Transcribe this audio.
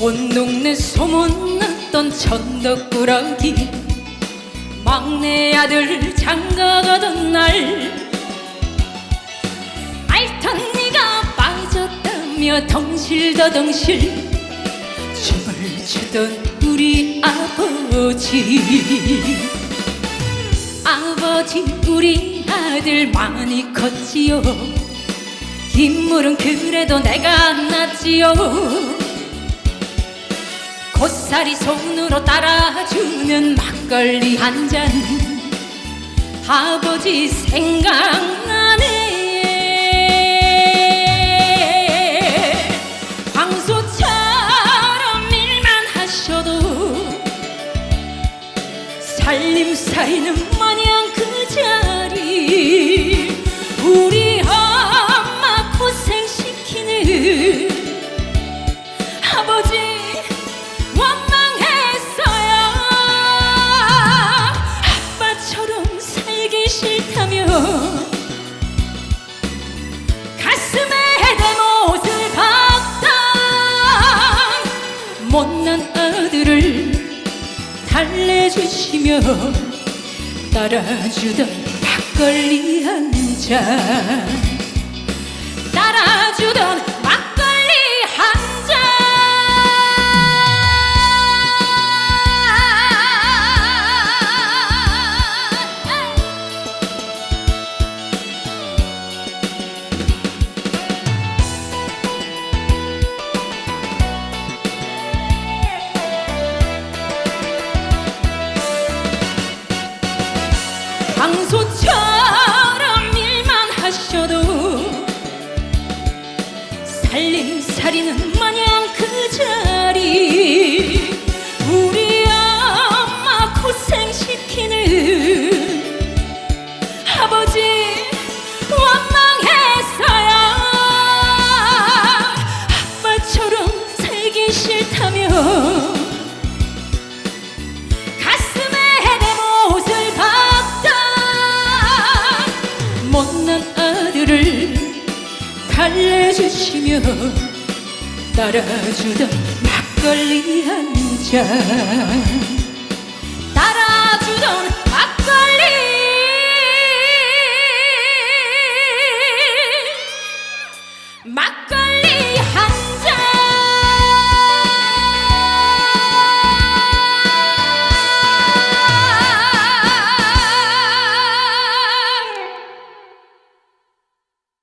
온 동네 소문났던 천덕꾸러기. 막내 아들 장가가던 날. 알던 네가 빠졌다며 덩실더덩실. 춤을 추던 우리 아버지. 아버지 우리 아들 많이 컸지요. 인물은 그래도 내가 낫지요. 고사리 손으로 따라주는 막걸리 한 잔. 아버지 생각나네. 황소처럼 일만 하셔도 살림살이는 마냥 그 자리 못난 아들을 달래주시며 따라주던 막걸리 한 잔. 따라주던 그 자리 우리 엄마 고생시키는 아버지 원망했어요. 아빠처럼 살기 싫다며 달래주시며 따라주던 막걸리 한 잔. 따라주던